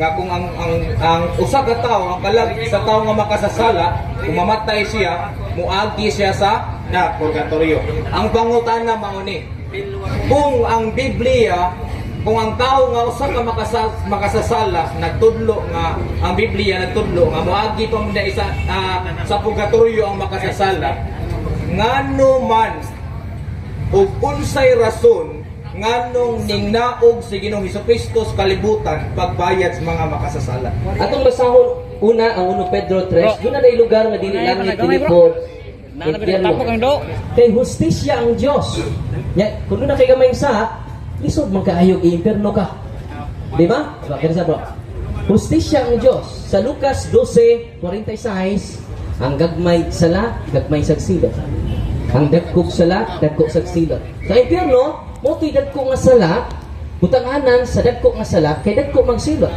nga kung ang ang ang usa ka tawo ang kalag sa tawo nga makasasala kung mamatay siya muagi siya sa na purgatorio. Ang pangutana mao ni. Kung ang Biblia kung ang tao nga usa ka makasa, makasasala nagtudlo nga ang Biblia nagtudlo nga moagi pa man isa ah, sa purgatorio ang makasasala. Ngano man ug unsay rason nganong ningnaog si Ginoong Hesus sa kalibutan pagbayad sa mga makasasala Atong basahon una ang 1 Pedro 3, doon na lugar nga dili lang ni Pilipor. Tapok ang do. Kay hustisya ang Dios. Ya, kung doon na kay gamay sa lisod man kaayo impierno ka. Di ba? Kaya sa bro. Hustisya ang Dios. Sa Lucas 12:46, ang gagmay sala, gagmay sagsilot. Ang dagkog sala, dagkog sagsilot. Sa impierno, mo tuy dagko nga sala, butanganan sa dagko nga sala kay dagko magsilot.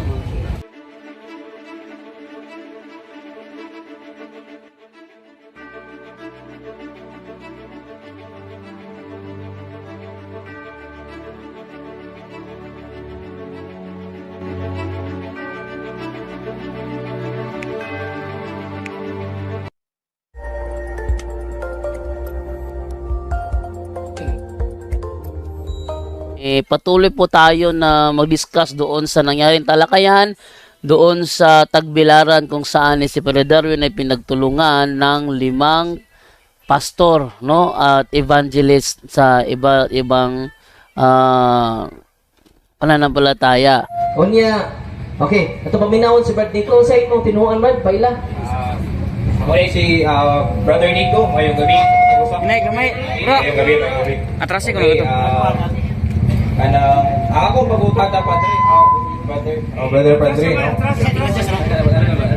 Patuloy po tayo na mag-discuss doon sa nangyaring talakayan, doon sa Tagbilaran kung saan ni si Padre Darwin ay pinagtulungan ng limang pastor no? At evangelist sa iba ibang ah pananampalataya. Unya, okay, ito paminawon si Brad Nico. Sa imong tinuan man, paila. uh, ako rin si ah, Brother Nico. Ngayong gabi. Kapag-usap Gamay, gamay, bro. ngayong gabi. Atrasi ko okay, ah, kanang ang akong pag-utata Padre ah, Brother oh, Brother Padre?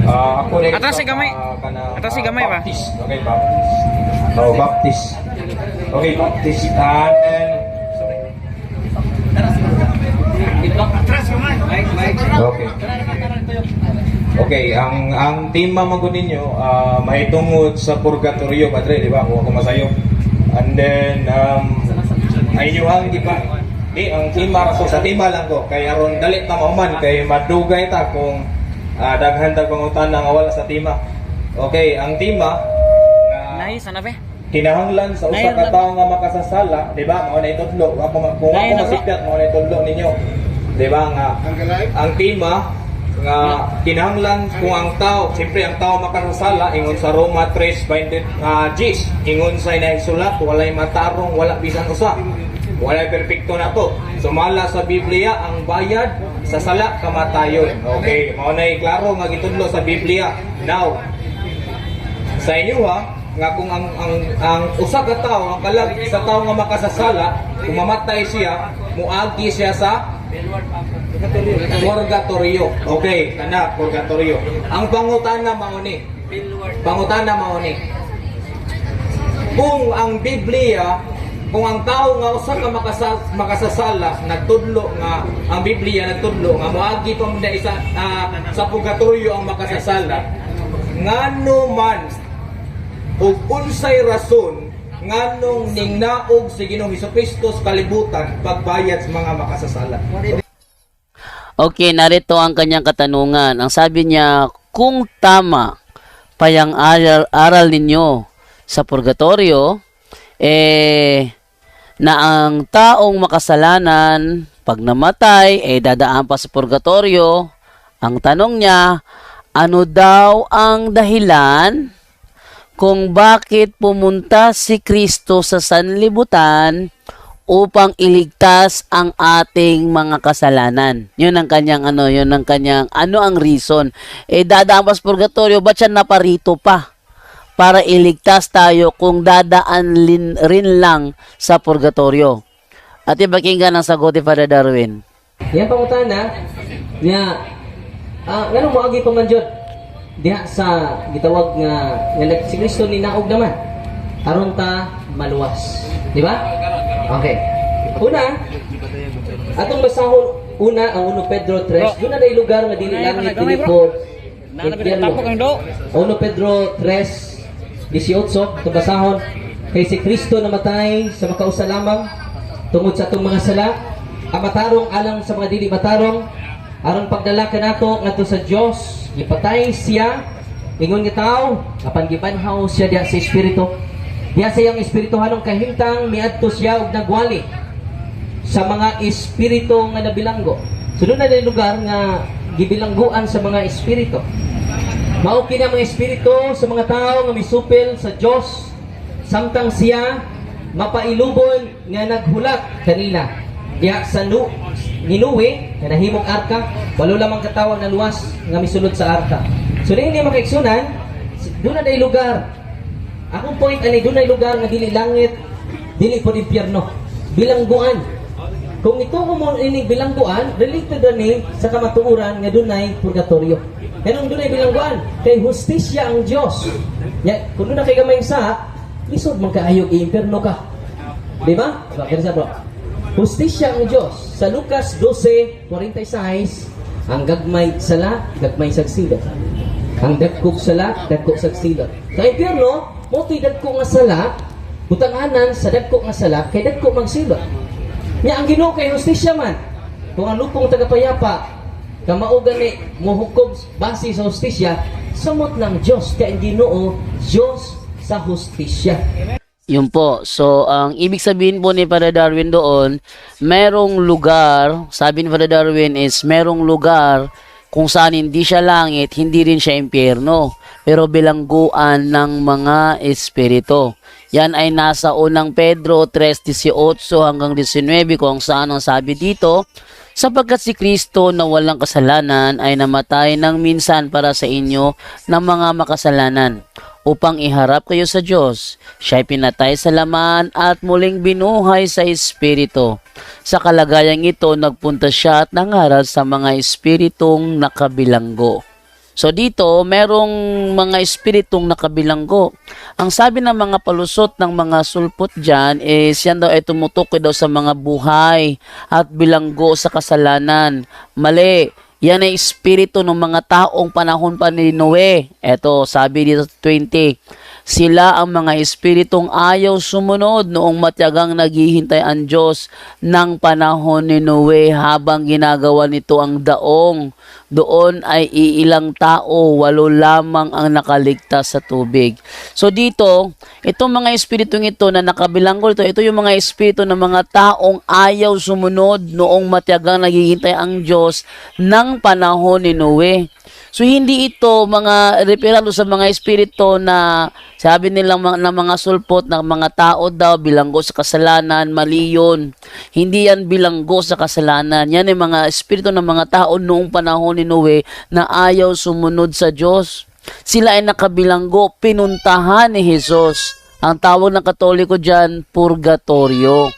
Ah, ako rin Atras si gamay. ah, kanang, Atras si ah, gamay ba? Okay Baptist oh Baptist okay Baptist and then Okay. Okay, ang ang tema magun ninyo uh, mahitungod sa purgatorio padre, di ba? Kung ako masayo. And then um ay inyo ang di ba? Di ang tema raso sa tema lang ko kay aron dali ta mahuman kay madugay ta kung uh, daghan ta pangutana nga wala sa tema. Okay, ang tema nga Nay, sana be? kinahanglan sa usa ka na- tawo nga makasasala, di ba? Mao na itudlo. Ako kung ako na- masipyat mao na itudlo ninyo. Di ba nga ang tema nga kinahanglan kung ang tao, siyempre ang tao makasasala ingon sa Roma 3:20 uh, Gis, ingon sa inahisulat walay matarong, wala bisan usa. Walay perpekto na to. Sumala sa Biblia ang bayad sa sala kamatayon. Okay, mao na klaro nga gitudlo sa Biblia. Now, sa inyo ha nga kung ang ang ang usa ka tawo ang kalag sa tawo nga makasasala kung mamatay siya muagi siya sa purgatorio okay kana purgatorio ang pangutana mao ni pangutana mao ni kung ang Biblia kung ang tao nga usa ka makasa, makasasala nagtudlo nga ang Biblia nagtudlo nga moagi pa man isa ah, sa purgatorio ang makasasala ngano man ug unsay rason nganong ningnaog si Ginoong Hesus sa kalibutan pagbayad sa mga makasasala Okay, narito ang kanyang katanungan. Ang sabi niya, kung tama pa yung aral, aral ninyo sa purgatorio, eh, na ang taong makasalanan, pag namatay, eh, dadaan pa sa purgatorio, ang tanong niya, ano daw ang dahilan kung bakit pumunta si Kristo sa sanlibutan upang iligtas ang ating mga kasalanan. Yun ang kanyang ano, yun ang kanyang ano ang reason. Eh dadaan pa sa purgatorio, ba't siya naparito pa? Para iligtas tayo kung dadaan lin, rin lang sa purgatorio. At ipakinggan ang sagot ni Father Darwin. Yan pangutana niya ah ngano mo agi pa man jud diha sa gitawag nga nga si Kristo ni naog naman. Aron ta maluwas. Di ba? Okay. Una atong basahon una ang 1 Pedro 3 doon na day lugar nga dili lang ni Pilipor Tapok ang do. 1 Pedro 3 18 itong kay si Kristo namatay sa makausa lamang tungod sa atong mga sala. Ang matarong alang sa mga dili matarong aron pagdala ka nato ngadto sa Dios ipatay siya. Ingon nga tao apan gibanhaw siya diha sa espiritu. Diha sa iyang espiritu hanong kahimtang miadto siya og nagwali sa mga espiritu nga nabilanggo. Sunod na lugar nga gibilangguan sa mga espiritu mao kini mga espiritu sa mga tao nga misupil sa Dios samtang siya mapailubon nga naghulat kanina diha sa nu Ninuwe, nga nahimong arka, walo lamang katawag na luwas nga misulod sa arka. So na hindi makaigsunan, doon na lugar. Akong point ani doon na lugar nga dili langit, dili po impyerno. Bilangguan. Kung ito mo ini bilangguan, related ni sa kamatuuran nga doon ay purgatorio. Kanong doon ay bilangguan, kay hustisya ang Dios. Ya, doon na kay gamay sa, lisod man kaayo impyerno ka. Di ba? Bakit sa bro? Hustisya ang Diyos. Sa Lucas 12:46, ang gagmay sala, gagmay sagsilot. Ang dagkog sala, dagkog sagsilot. Sa impyerno, mo to'y dagko nga sala, butanganan sa dagko nga sala, kay dagko magsilot. Nya ang Ginoo kay hustisya man. Kung ang lupong tagapayapa, kamaugan ni muhukom base sa hustisya, samot ng Diyos kay ang Ginoo, Diyos sa hustisya. Yun po. So, ang ibig sabihin po ni Father Darwin doon, merong lugar, sabi ni Father Darwin is, merong lugar kung saan hindi siya langit, hindi rin siya impyerno, pero bilangguan ng mga espiritu. Yan ay nasa unang Pedro 3.18 hanggang 19 kung saan ang sabi dito, sapagkat si Kristo na walang kasalanan ay namatay ng minsan para sa inyo ng mga makasalanan upang iharap kayo sa Diyos. Siya ay pinatay sa laman at muling binuhay sa Espiritu. Sa kalagayang ito, nagpunta siya at nangaral sa mga Espiritong nakabilanggo. So dito, merong mga espiritong nakabilanggo. Ang sabi ng mga palusot ng mga sulpot dyan is yan daw ay tumutukoy daw sa mga buhay at bilanggo sa kasalanan. Mali, yan ay espiritu ng mga taong panahon pa ni Noe. Eto, sabi dito sa 20, sila ang mga espiritong ayaw sumunod noong matyagang naghihintay ang Diyos ng panahon ni Noe habang ginagawa nito ang daong. Doon ay iilang tao, walo lamang ang nakaligtas sa tubig. So dito, itong mga espiritong ito na nakabilanggo ito, ito yung mga espiritu ng mga taong ayaw sumunod noong matyagang naghihintay ang Diyos ng panahon ni Noe. So hindi ito mga referalo sa mga espiritu na sabi nilang mga, na mga sulpot ng mga tao daw bilanggo sa kasalanan, mali yun. Hindi yan bilanggo sa kasalanan. Yan ay mga espiritu ng mga tao noong panahon ni Noe na ayaw sumunod sa Diyos. Sila ay nakabilanggo, pinuntahan ni Jesus. Ang tawag ng katoliko dyan, purgatorio.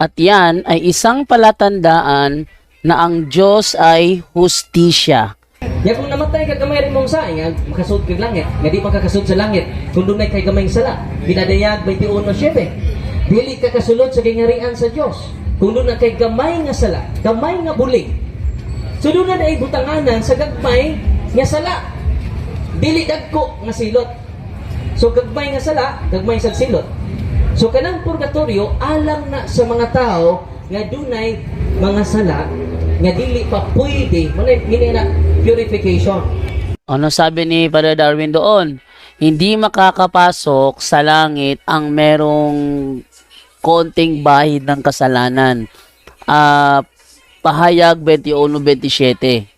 At yan ay isang palatandaan na ang Diyos ay hustisya. Ya kung namatay ka gamay rin mong sa, nga kag langit, nga di makakasud sa langit. Kung dunay kay gamay sala, binadayag 21:7. Dili ka kasulod sa gingarian sa Dios. Kung dunay kay gamay nga sala, gamay nga bulig. So na ay butanganan sa gagmay nga sala. Dili dagko nga silot. So gagmay nga sala, gagmay sa silot. So kanang purgatorio alam na sa mga tao nga dunay mga sala nga dili pa pwede, manay na purification. Ano sabi ni Father Darwin doon? Hindi makakapasok sa langit ang merong konting bahid ng kasalanan. Ah, pahayag 21-27.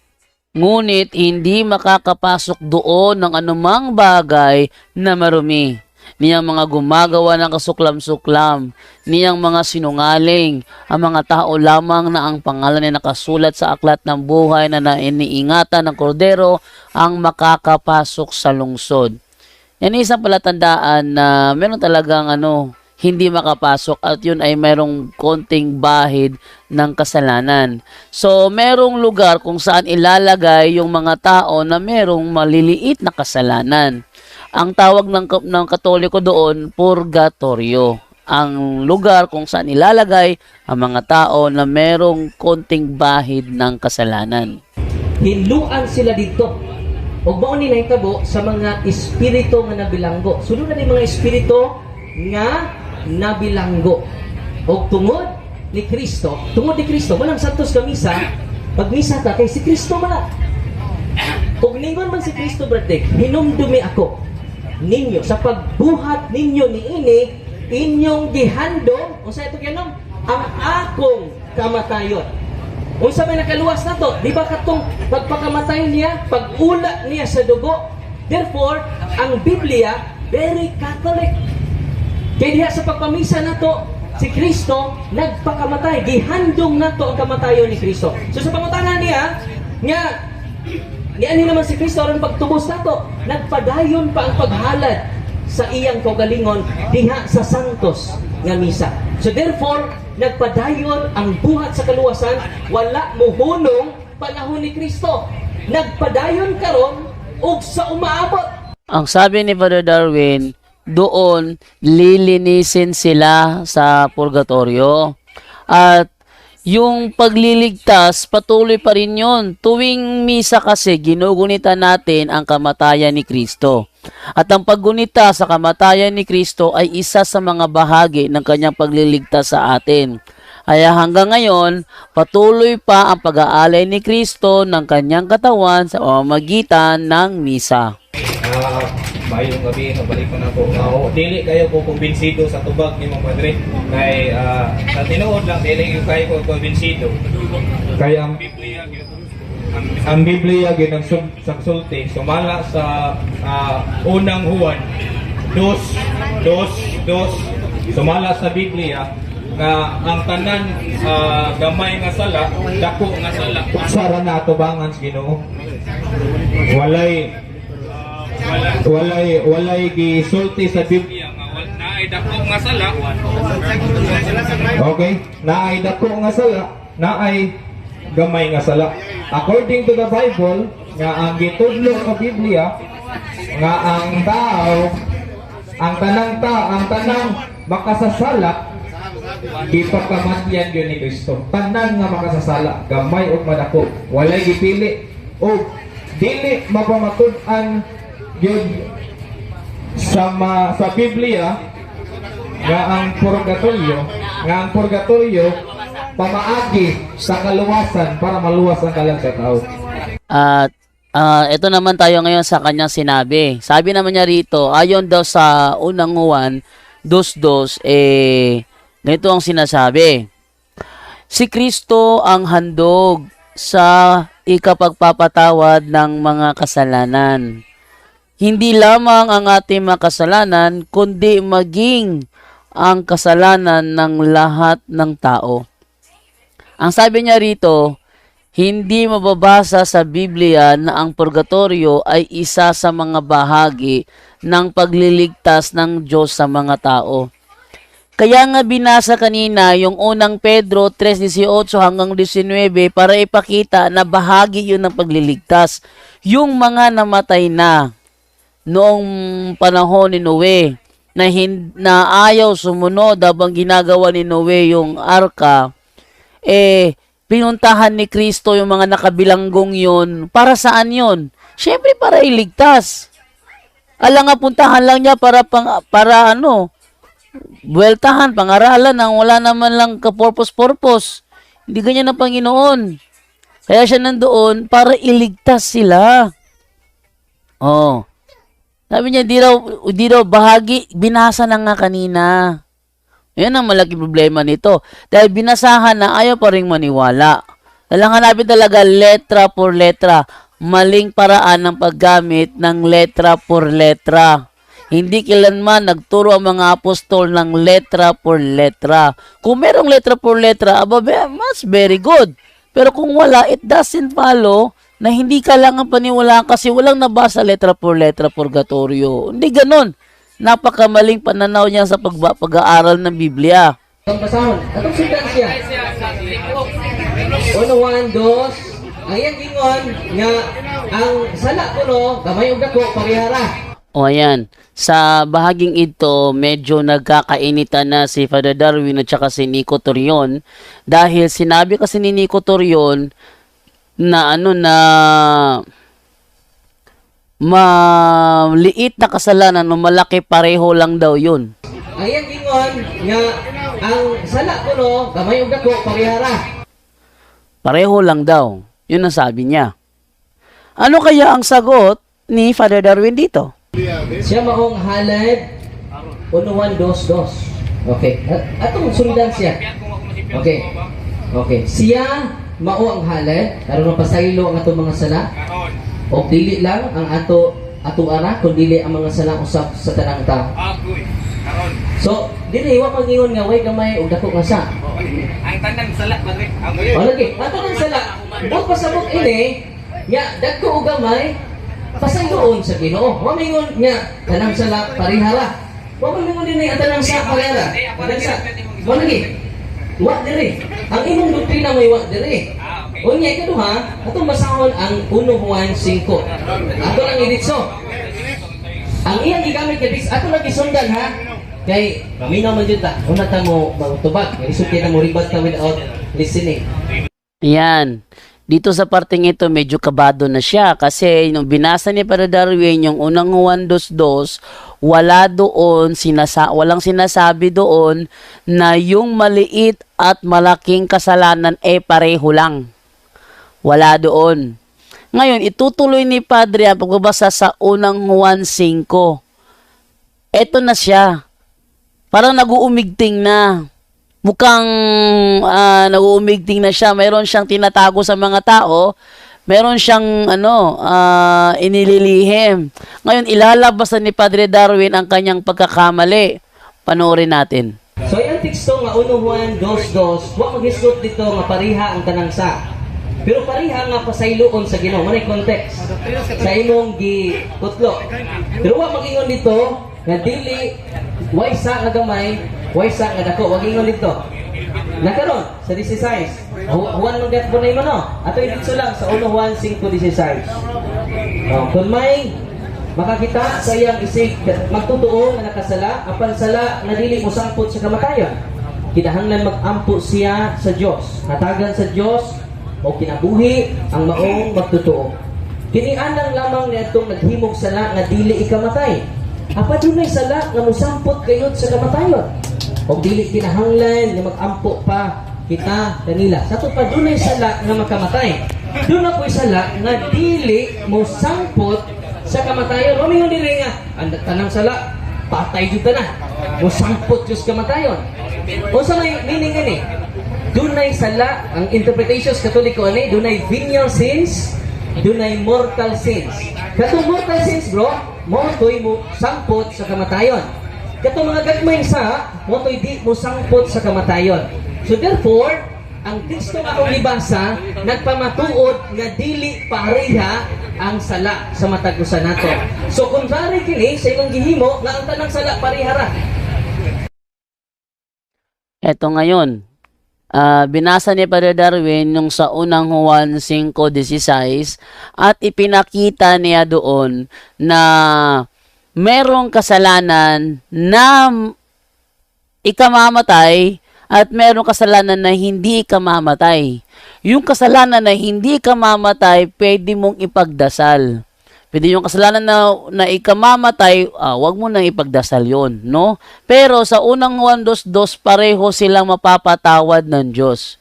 Ngunit hindi makakapasok doon ng anumang bagay na marumi. Niyang mga gumagawa ng kasuklam-suklam, niyang mga sinungaling, ang mga tao lamang na ang pangalan ay nakasulat sa aklat ng buhay na nainiingatan ng kordero ang makakapasok sa lungsod. Yan isang palatandaan na meron talagang ano, hindi makapasok at yun ay merong konting bahid ng kasalanan. So, merong lugar kung saan ilalagay yung mga tao na merong maliliit na kasalanan. Ang tawag ng, ng katoliko doon, purgatorio. Ang lugar kung saan ilalagay ang mga tao na merong konting bahid ng kasalanan. Hinluan sila dito. O mao ni nahitabo sa mga espiritu nga nabilanggo. Sunod na ni mga espiritu nga nabilanggo. O tungod ni Kristo, tungod ni Kristo, manang santos kamisa, Pagmisa ta kay si Kristo man. Kung ningon man si Kristo brother, hinumdumi ako ninyo. Sa pagbuhat ninyo ni ini inyong gihandom unsa ito ganom ang akong kamatayon. Unsa may nakaluwas na to di ba katong pagpakamatay niya pag-ula niya sa dugo? Therefore ang Biblia very Catholic. Kaya diha sa pagpamisa na to si Kristo nagpakamatay. Gihandom na to ang kamatayon ni Kristo. So sa pangutanan niya nga Niani naman si Kristo aron pagtubos nato, nagpadayon pa ang paghalad sa iyang kaugalingon diha sa santos nga misa. So therefore, nagpadayon ang buhat sa kaluwasan, wala mohunong panahon ni Kristo. Nagpadayon karon ug sa umaabot Ang sabi ni Father Darwin, doon lilinisin sila sa purgatorio. At yung pagliligtas, patuloy pa rin yun. Tuwing misa kasi, ginugunita natin ang kamatayan ni Kristo. At ang paggunita sa kamatayan ni Kristo ay isa sa mga bahagi ng kanyang pagliligtas sa atin. Kaya hanggang ngayon, patuloy pa ang pag-aalay ni Kristo ng kanyang katawan sa pamamagitan ng misa. Ah, bayong gabi no balik ko na po. Uh, dili kayo ko kumbinsido sa tubag ni Mong Padre. Kay ah, sa tinuod lang dili kayo ko kumbinsido. Kaya ang Biblia ang, Biblia gyud ang sub, sagsulti sumala sa ah, unang Juan dos dos dos sumala sa Biblia nga ang tanan ah, gamay nga sala dako nga sala sara na atubangan Ginoo walay walay walay gisulti sa Biblia nga wal naay dako nga sala Okay, naay dako nga sala, naay gamay nga sala. According to the Bible, nga ang gitudlo sa Biblia nga ang tao ang tanang ta ang tanang makasasala ipakamatyan yun ni Kristo. Tanan nga makasasala, gamay o madako, walay gipili o dili mapamatud-an yun sa ma, sa Biblia nga ang purgatorio nga ang purgatorio pamaagi sa kaluwasan para maluwas ang kalan sa tao. At ah, ito naman tayo ngayon sa kanyang sinabi. Sabi naman niya rito, ayon daw sa unang Juan, dos-dos, eh, ganito ang sinasabi. Si Kristo ang handog sa ikapagpapatawad ng mga kasalanan. Hindi lamang ang ating mga kasalanan, kundi maging ang kasalanan ng lahat ng tao. Ang sabi niya rito, hindi mababasa sa Biblia na ang purgatorio ay isa sa mga bahagi ng pagliligtas ng Diyos sa mga tao. Kaya nga binasa kanina yung unang Pedro 3.18 hanggang 19 para ipakita na bahagi yun ng pagliligtas. Yung mga namatay na noong panahon ni Noe na, hin- na ayaw sumunod habang ginagawa ni Noe yung arka, eh, pinuntahan ni Kristo yung mga nakabilanggong yun. Para saan yun? Siyempre, para iligtas. Alang nga puntahan lang niya para, pang, para ano, buweltahan, pangaralan, ang wala naman lang ka-purpose-purpose. Hindi ganyan ang Panginoon. Kaya siya nandoon para iligtas sila. Oh. Sabi niya, di raw, di raw bahagi, binasa na nga kanina. Yan ang malaking problema nito. Dahil binasahan na ayaw pa rin maniwala. Kailangan hanapin talaga letra por letra. Maling paraan ng paggamit ng letra por letra. Hindi kailanman nagturo ang mga apostol ng letra por letra. Kung merong letra por letra, aba, mas very good. Pero kung wala, it doesn't follow na hindi kailangan paniwalaan kasi walang nabasa letra por letra purgatorio. Hindi ganon. Napakamaling pananaw niya sa pag-aaral ng Biblia. Ang basahon, atong sentansya. Uno, one, dos. Ang iyang gingon nga ang sala kuno gamay ug dako parihara. O ayan, sa bahaging ito, medyo nagkakainitan na si Father Darwin at saka si Nico Torion dahil sinabi kasi ni Nico Torion na ano na maliit na kasalanan o malaki pareho lang daw yun. Ang iyang gingon nga ang sala kuno gamay ug dako parihara. Pareho lang daw. Yun ang sabi niya. Ano kaya ang sagot ni Father Darwin dito? Siya maong halad unuan dos dos. Okay. At atong sundan siya. Okay. Okay. Siya mao ang halad aron mapasaylo ang atong mga sala. O dili lang ang ato ato ara kun dili ang mga sala usab sa tanang tao. So, dili wa mangingon nga way gamay og dako nga sa. Ang tanang sala, Padre. O lagi, ato nang sala. Bot pasabot ini nya dagko og gamay pasayloon sa Ginoo. Wa mingon nya tanang sala parihara. Wa man mingon dinhi ang tanang sa parihara. Tanang sa. Wa lagi. Wa diri. Ang imong doktrina may wa diri. Unya ikaduha, atong basahon ang 1 Juan 5. Ato lang iditso. Ang iyang gigamit nga dis, ato lang gisundan ha. Kay minaw man jud ta. Una ta mo magtubag, isulti na mo ribad ka without listening. Ayan. Dito sa parteng ito, medyo kabado na siya kasi nung binasa ni Padre Darwin yung unang Juan 2.2, wala doon, sinasa walang sinasabi doon na yung maliit at malaking kasalanan eh pareho lang. Wala doon. Ngayon, itutuloy ni Padre ang pagbabasa sa unang Juan 5. Eto na siya. Parang nag-uumigting na. Mukhang ah, nag-uumigting na siya. Meron siyang tinatago sa mga tao. Meron siyang ano, ah, inililihim. Ngayon, ilalabas ni Padre Darwin ang kanyang pagkakamali. Panoorin natin. So yung teksto nga 1 Juan 2.2, wa maghisgot dito nga pariha ang tanang sa. Pero pariha nga pasayloon sa Ginoo, manay context. Sa imong gikutlo. Pero wa magingon dito nga dili way sa nga gamay, way sa nga dako, wa gingon dito. Nakaron sa 16. Hu- Juan ng gat bunay mo no. Ato dito lang sa 1 Juan 5:16. Oh, kung may makakita sa iyang isig magtutuo nga nakasala apan sala nga dili mo sangpot sa kamatayon kinahanglan magampo siya sa Dios hatagan sa Dios o kinabuhi ang maong magtutuo kini anang lamang niadtong naghimog sala nga dili ikamatay apa dunay sala nga mosampot kayod sa kamatayon o dili kinahanglan nga magampo pa kita kanila sa to pa dunay sala nga makamatay doon na po'y sala nga dili mo sangpot sa kamatayon. Mami yung dili nga, ang tanang sala, patay dito na. Mo sangpot yung kamatayon. O sa may meaning gani, dunay sala, ang interpretations katoliko ani, dunay venial sins, dunay mortal sins. Katong mortal sins bro, mo to'y mo sangpot sa kamatayon. Katong mga gagmay sa, mo to'y di mo sangpot sa kamatayon. So therefore, ang teksto nga akong ibasa, nagpamatuod nga dili pareha ang sala sa matagusan nato. So kung sari kini sa imong gihimo nga ang tanang sala parehara. Eto ngayon, ah, binasa ni Padre Darwin yung sa unang Juan 5.16 at ipinakita niya doon na merong kasalanan na ikamamatay at merong kasalanan na hindi ikamamatay. Yung kasalanan na hindi ikamamatay, pwede mong ipagdasal. Pwede yung kasalanan na, na ikamamatay, ah, wag mo nang ipagdasal yon no? Pero sa unang Juan 2.2, pareho silang mapapatawad ng Diyos.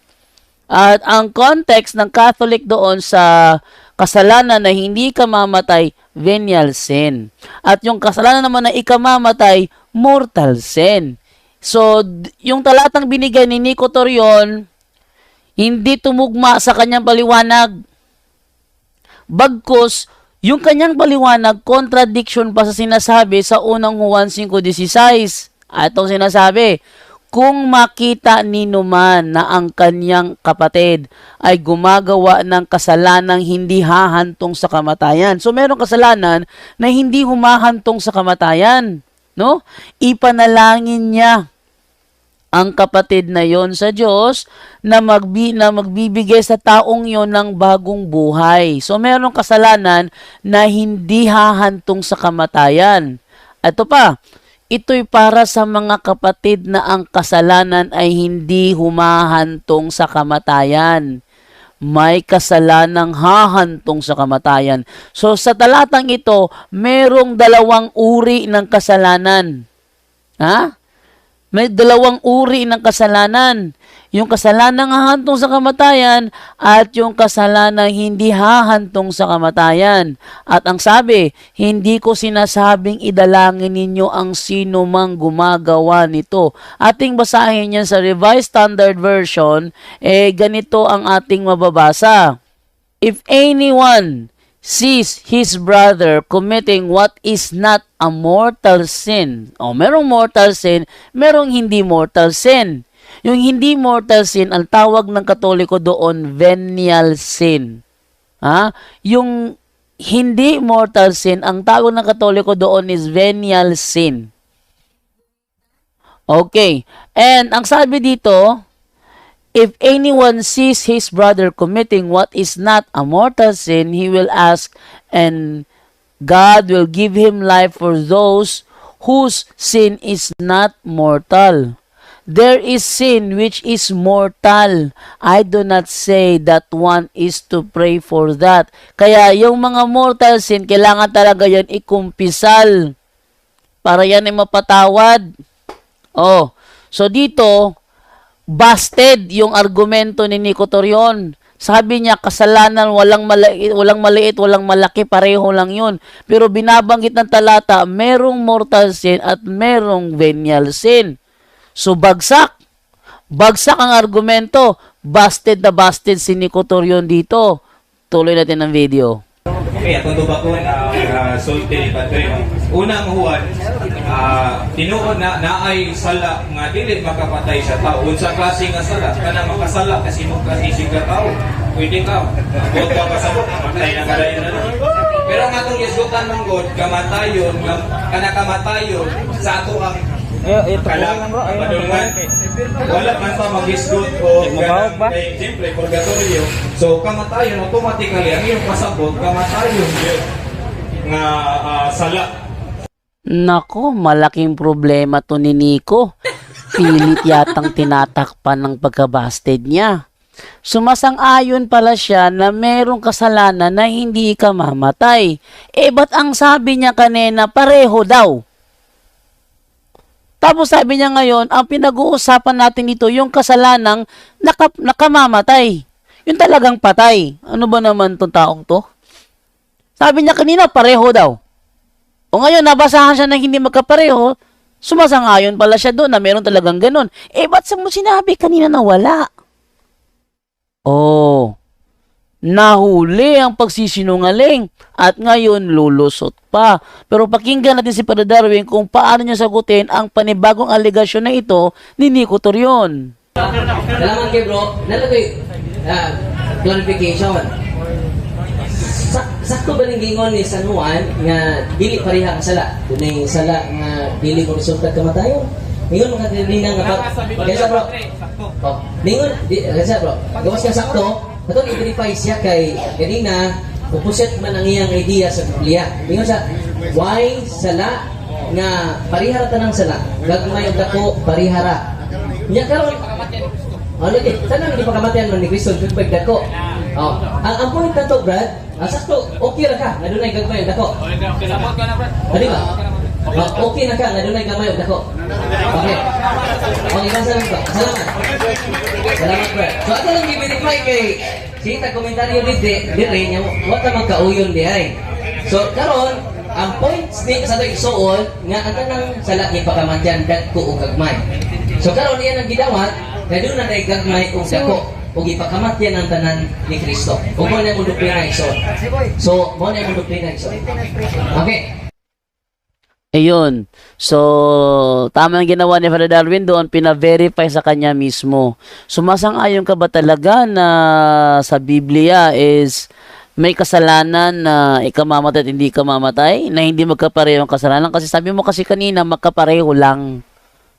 At ang context ng Catholic doon sa kasalanan na hindi ka mamatay, venial sin. At yung kasalanan naman na ikamamatay, mortal sin. So, yung talatang binigay ni Nico Torion, hindi tumugma sa kanyang paliwanag. Bagkus, yung kanyang paliwanag, contradiction pa sa sinasabi sa unang Juan 5.16. Atong sinasabi, kung makita ni Numan na ang kanyang kapatid ay gumagawa ng kasalanang hindi hahantong sa kamatayan. So merong kasalanan na hindi humahantong sa kamatayan, no? Ipanalangin niya ang kapatid na yon sa Diyos na, magbi, na magbibigay sa taong yon ng bagong buhay. So, merong kasalanan na hindi hahantong sa kamatayan. Ito pa, ito'y para sa mga kapatid na ang kasalanan ay hindi humahantong sa kamatayan. May kasalanang hahantong sa kamatayan. So, sa talatang ito, merong dalawang uri ng kasalanan. Ha? May dalawang uri ng kasalanan. Yung kasalanang hahantong sa kamatayan at yung kasalanang hindi hahantong sa kamatayan. At ang sabi, hindi ko sinasabing idalangin ninyo ang sino mang gumagawa nito. Ating basahin yan sa Revised Standard Version, eh ganito ang ating mababasa. If anyone sees his brother committing what is not a mortal sin, o merong mortal sin, merong hindi mortal sin. Yung hindi mortal sin, ang tawag ng katoliko doon, venial sin. Ha? Yung hindi mortal sin, ang tawag ng katoliko doon is venial sin. Okay. And ang sabi dito, If anyone sees his brother committing what is not a mortal sin, he will ask, and God will give him life for those whose sin is not mortal. There is sin which is mortal. I do not say that one is to pray for that. Kaya yung mga mortal sin, kailangan talaga yan ikumpisal. Para yan ay mapatawad. Oh, so dito, busted yung argumento ni Nico Torion. Sabi niya, kasalanan, walang maliit, walang maliit, walang malaki, pareho lang yun. Pero binabanggit ng talata, merong mortal sin at merong venial sin. So, bagsak. Bagsak ang argumento. Busted na busted si Nico Torion dito. Tuloy natin ang video. Okay, atong tuba ko na uh, sulti ni Padre. Unang huwan, uh, tinuod na naay sala nga dili makapatay sa tao. Unsa klase nga sala? Kana makasala kasi mo kasi siga tao. Pwede ka. Bot ka pa sa matay na kadayon na. Pero ang atong isukan ng God, kamatayon, kana kamatayon sa ato ang kalang padulungan. Wala man pa mag-isgot o ganang kay siyempre purgatorio. So kamatayon automatically ang iyong pasabot kamatayon yun nga ah, sala. Nako, malaking problema to ni Nico. Pilit yatang tinatakpan ng pagkabasted niya. Sumasang-ayon pala siya na merong kasalanan na hindi ka mamatay. Eh, ba't ang sabi niya kanina, pareho daw? Tapos sabi niya ngayon, ang pinag-uusapan natin dito, yung kasalanang naka, nakamamatay. Yung talagang patay. Ano ba naman tong taong to? Sabi niya kanina, pareho daw. O ngayon, nabasahan siya ng hindi magkapareho, sumasangayon pala siya doon na meron talagang ganun. Eh, ba't sa mo sinabi kanina na wala? Oh, nahuli ang pagsisinungaling at ngayon lulusot pa. Pero pakinggan natin si Padre Darwin kung paano niya sagutin ang panibagong aligasyon na ito ni Nico Torion. Salamat kay bro. Nalagay uh, clarification. Sa sakto ba ning gingon ni San Juan nga dili pareha ang sala? Dunay sala nga dili mo resulta kamatayon. Ningon mo kanina nga pag Kaya bro. Oh, ningon di kaya bro. Gawas ka sakto, katong i-verify siya kay kanina upuset man ang iyang idea sa Biblia. Ningon siya, why sala nga parihara tanang sala? Gagmay og dako parihara. Nya karon Oh, lagi. Sana hindi pagkamatian man ni Kristo yung pagdako. Oh, ang ang point na to, Brad, ah, sakto, okay ra ka, nga dunay gagmay ang dako. Adi ba? Okay na ka, nga dunay gamay ang dako. Okay. Okay, salamat ko. Salamat. Salamat, Brad. So, ato lang i-verify kay kita komentaryo dito, dito niya, wa ta magkauyon di ay. So, karon ang points ni sa to isuon nga ang tanang sala ni pagkamatian dagko o gagmay. So karon iyan ang gidawat nga doon na gagmay o dako o ipakamatyan ang tanan ni Kristo. O mo na yung doktrina ison. So, mo na yung doktrina ison. Okay. Ayun. So, tama ang ginawa ni Father Darwin doon, pina-verify sa kanya mismo. Sumasang-ayon ka ba talaga na sa Biblia is may kasalanan na ikamamatay at hindi ka mamatay? Na hindi magkapareho ang kasalanan? Kasi sabi mo kasi kanina, magkapareho lang.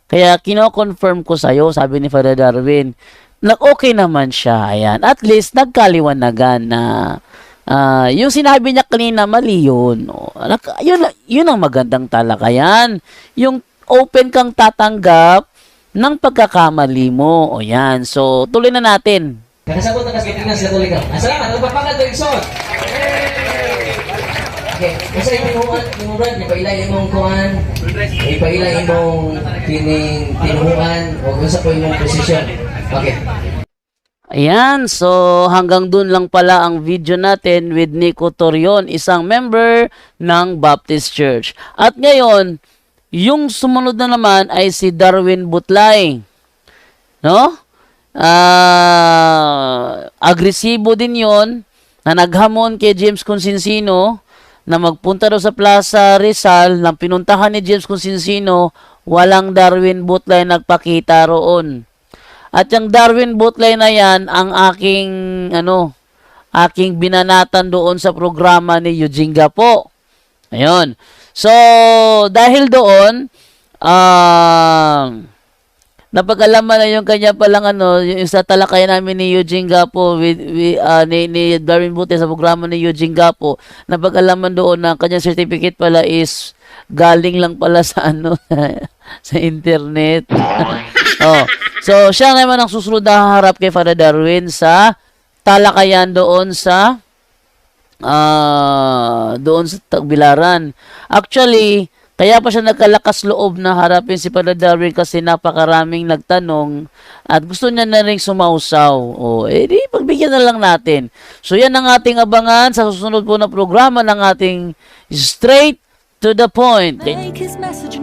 Kaya kino-confirm ko sa'yo, sabi ni Father Darwin, na okay naman siya. Ayan. At least, nagkaliwanagan na Ah, yung sinabi niya kanina mali yun. O, nak- yun, yun ang magandang talakayan. Yung open kang tatanggap ng pagkakamali mo. O yan. So, tuloy na natin. Nakasabot na kasi Pinas Katoliko. Ah, salamat. Nagpapagad ng ison. Okay. Kasi tinuhuan, tinuhuan, ipailay imong kuhan, ipailay imong tining tinuhuan, o kung sa po imong posisyon. Okay. Ayan, so hanggang dun lang pala ang video natin with Nico Torion, isang member ng Baptist Church. At ngayon, yung sumunod na naman ay si Darwin Butlay. No? Ah, agresibo din yon na naghamon kay James Consinsino na magpunta daw sa Plaza Rizal nang pinuntahan ni James Consinsino, walang Darwin Butlay nagpakita roon. At yung Darwin Butlay na yan, ang aking, ano, aking binanatan doon sa programa ni Eugene Gapo. Ayun. So, dahil doon, ah, napag-alaman na yung kanya palang ano, yung sa talakay namin ni Eugene Gapo, with, with, ah, ni, ni Darwin Butlay sa programa ni Eugene Gapo, napag-alaman doon na ang kanyang certificate pala is galing lang pala sa ano, sa internet. oh. So, siya naman ang susunod na harap kay Father Darwin sa talakayan doon sa ah doon sa Tagbilaran. Actually, kaya pa siya nagkalakas loob na harapin si Father Darwin kasi napakaraming nagtanong at gusto niya na rin sumausaw. O, eh di, pagbigyan na lang natin. So, yan ang ating abangan sa susunod po na programa ng ating Straight to the Point. Make his message